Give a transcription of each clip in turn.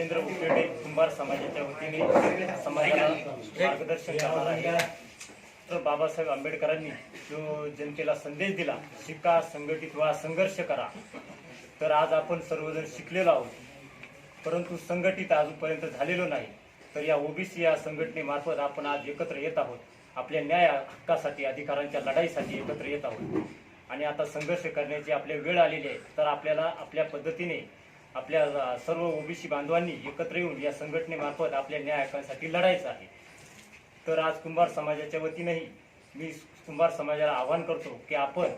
राजेंद्र उपेडे कुंभार समाजाच्या वतीने समाजाला मार्गदर्शन करणार आहे. तर बाबासाहेब आंबेडकरांनी जो जनतेला संदेश दिला शिका संघटित व्हा संघर्ष करा तर आज आपण सर्वजण शिकलेलो आहोत. परंतु संघटित अजूनपर्यंत झालेलो नाही तर या ओबीसी या संघटनेमार्फत आपण आज एकत्र येत आहोत. आपल्या न्याय हक्कासाठी अधिकारांच्या लढाईसाठी एकत्र येत आहोत. आणि आता संघर्ष करण्याची आपली वेळ आलेली आहे तर आपल्याला आपल्या पद्धतीने आपल्या सर्व ओबीसी बांधवांनी एकत्र येऊन या संघटनेमार्फत आपल्या न्याय हक्कांसाठी लढायचं आहे. तर आज कुंभार समाजाच्या वतीनेही मी कुंभार समाजाला आवाहन करतो की आपण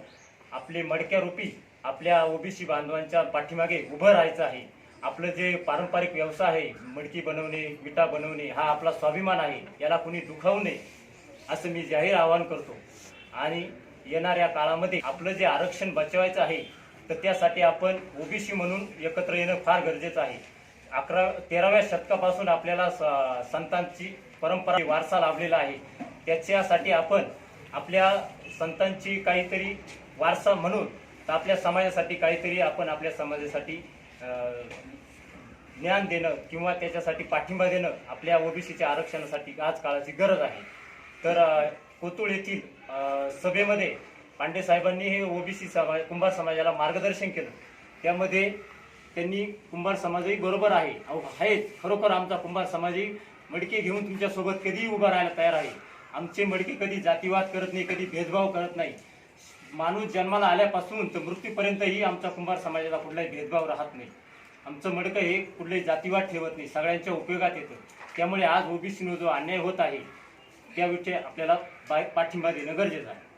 आपले मडक्यारूपी आपल्या ओबीसी बांधवांच्या पाठीमागे उभं राहायचं आहे. आपलं जे पारंपरिक व्यवसाय आहे मडकी बनवणे विटा बनवणे हा आपला स्वाभिमान आहे याला कुणी दुखावू नये असं मी जाहीर आवाहन करतो. आणि येणाऱ्या काळामध्ये आपलं जे आरक्षण बचवायचं आहे तर त्यासाठी आपण ओबीसी म्हणून एकत्र येणं फार गरजेचं आहे. अकरा तेराव्या शतकापासून आपल्याला स- संतांची परंपरा वारसा लाभलेला आहे. त्याच्यासाठी आपण आपल्या संतांची काहीतरी वारसा म्हणून तर आपल्या समाजासाठी काहीतरी आपण आपल्या समाजासाठी ज्ञान देणं किंवा त्याच्यासाठी पाठिंबा देणं आपल्या ओबीसीच्या आरक्षणासाठी आज काळाची गरज आहे. तर कोतुळ येथील सभेमध्ये पांडे साहेबांनी हे ओबीसी समाज कुंभार समाजाला मार्गदर्शन केलं. त्यामध्ये त्यांनी कुंभार समाजही बरोबर आहे. अहो आहेत. खरोखर आमचा कुंभार समाजही मडके घेऊन तुमच्यासोबत कधीही उभा राहायला तयार आहे. आमचे मडके कधी जातीवाद करत नाही कधी भेदभाव करत नाही. माणूस जन्माला आल्यापासून तर मृत्यूपर्यंतही आमचा कुंभार समाजाला कुठलाही भेदभाव राहत नाही. आमचं मडकं हे कुठलेही जातीवाद ठेवत नाही सगळ्यांच्या उपयोगात येतं. त्यामुळे आज ओबीसीनं जो अन्याय होत आहे त्याविषयी आपल्याला पाय- पाठिंबा देणं गरजेचं आहे.